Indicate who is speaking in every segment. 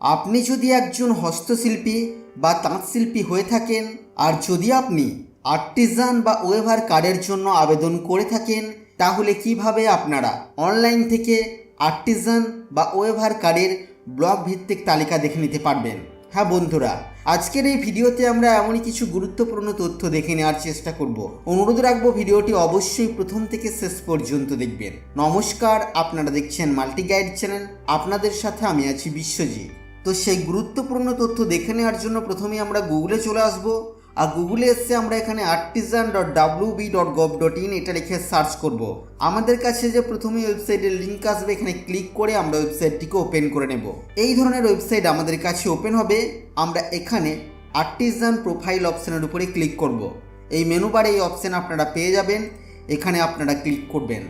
Speaker 1: আপনি যদি একজন হস্তশিল্পী বা তাঁতশিল্পী হয়ে থাকেন, আর যদি আপনি আর্টিজান বা ওয়েভার কার্ডের জন্য আবেদন করে থাকেন, তাহলে কীভাবে আপনারা অনলাইন থেকে আর্টিজান বা ওয়েভার কার্ডের ব্লক ভিত্তিক তালিকা দেখে নিতে পারবেন? হ্যাঁ বন্ধুরা, আজকের এই ভিডিওতে আমরা এমনই কিছু গুরুত্বপূর্ণ তথ্য দেখে নেওয়ার চেষ্টা করব। অনুরোধ রাখব ভিডিওটি অবশ্যই প্রথম থেকে শেষ পর্যন্ত দেখবেন। নমস্কার, আপনারা দেখছেন মাল্টি গাইড চ্যানেল। আপনাদের সাথে আমি আছি বিশ্বজিৎ। তো সেই গুরুত্বপূর্ণ তথ্য দেখে নেওয়ার জন্য প্রথমেই আমরা গুগলে চলে আসব। আর গুগলে এসে আমরা এখানে artisan dot W B dot gov dot in এটা লিখে সার্চ করব। আমাদের কাছে যে প্রথমে ওয়েবসাইটের লিঙ্ক আসবে, এখানে ক্লিক করে আমরা ওয়েবসাইটটিকে ওপেন করে নেব। এই ধরনের ওয়েবসাইট আমাদের কাছে ওপেন হবে। আমরা এখানে আর্টিজান প্রোফাইল অপশানের উপরে ক্লিক করব। এই মেনু বারে এই অপশান আপনারা পেয়ে যাবেন। এখানে আপনারা ক্লিক করবেন।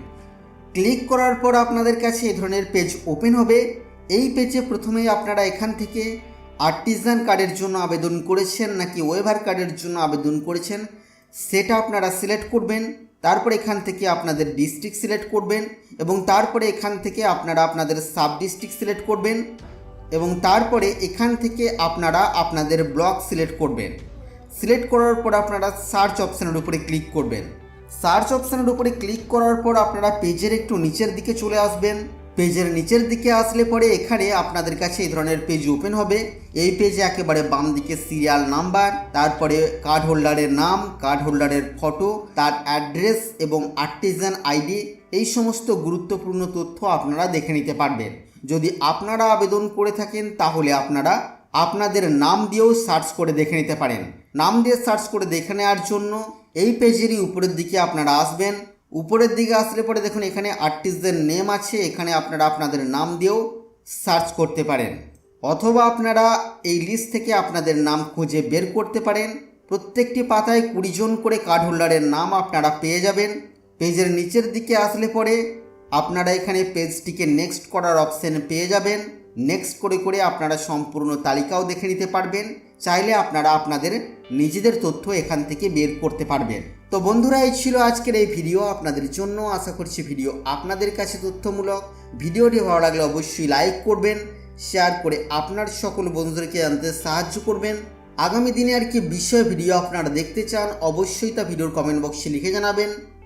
Speaker 1: ক্লিক করার পর আপনাদের কাছে এই ধরনের পেজ ওপেন হবে। এই পেজে প্রথমেই আপনারা এখান থেকে আর্টিজান কার্ডের জন্য আবেদন করেছেন নাকি ওয়েভার কার্ডের জন্য আবেদন করেছেন, সেটা আপনারা সিলেক্ট করবেন, তারপর এখান থেকে আপনাদের ডিস্ট্রিক্ট সিলেক্ট করবেন এবং তারপরে এখান থেকে আপনারা আপনাদের সাব ডিস্ট্রিক্ট সিলেক্ট করবেন এবং তারপরে এখান থেকে আপনারা আপনাদের ব্লক সিলেক্ট করবেন। সিলেক্ট করার পর আপনারা সার্চ অপশানের উপরে ক্লিক করবেন। সার্চ অপশানের উপরে ক্লিক করার পর আপনারা পেজের একটু নিচের দিকে চলে আসবেন। পেজের নিচের দিকে আসলে পরে এখানে আপনাদের কাছে এই ধরনের পেজ ওপেন হবে। এই পেজে একেবারে বাম দিকে সিরিয়াল নাম্বার তারপরে কার্ড হোল্ডারের নাম কার্ড হোল্ডারের ফটো তার অ্যাড্রেস এবং আর্টিজান আইডি এই সমস্ত গুরুত্বপূর্ণ তথ্য আপনারা দেখে নিতে পারবেন। যদি আপনারা আবেদন করে থাকেন, তাহলে আপনারা আপনাদের নাম দিয়েও সার্চ করে দেখে নিতে পারেন। নাম দিয়ে সার্চ করে দেখে নেওয়ার জন্য এই পেজেরই উপরের দিকে আপনারা আসবেন। উপরের দিকে আসলে পরে দেখুন, এখানে আর্টিস্টদের নেম আছে, এখানে আপনারা আপনাদের নাম দিয়েও সার্চ করতে পারেন। অথবা আপনারা এই লিস্ট থেকে আপনাদের নাম খুঁজে বের করতে পারেন। প্রত্যেকটি পাতায় কুড়ি জন করে কার্ড হোল্ডারের নাম আপনারা পেয়ে যাবেন। পেজের নিচের দিকে আসলে পরে আপনারা এখানে পেজটিকে নেক্সট করার অপশন পেয়ে যাবেন। নেক্সট করে করে আপনারা সম্পূর্ণ তালিকাও দেখে নিতে পারবেন। চাইলে আপনারা আপনাদের নিজেদের তথ্য এখান থেকে বের করতে পারবেন। তো বন্ধুরা, এই ছিল আজকের এই ভিডিও আপনাদের জন্য আশা করছি ভিডিও আপনাদের কাছে তথ্যমূলক। ভিডিওটি ভালো লাগলে অবশ্যই লাইক করবেন শেয়ার করে আপনার সকল বন্ধুদেরকে জানতে সাহায্য করবেন। আগামী দিনে আর কি বিষয় ভিডিও আপনারা দেখতে চান, অবশ্যই তা ভিডিওর কমেন্ট বক্সে লিখে জানাবেন।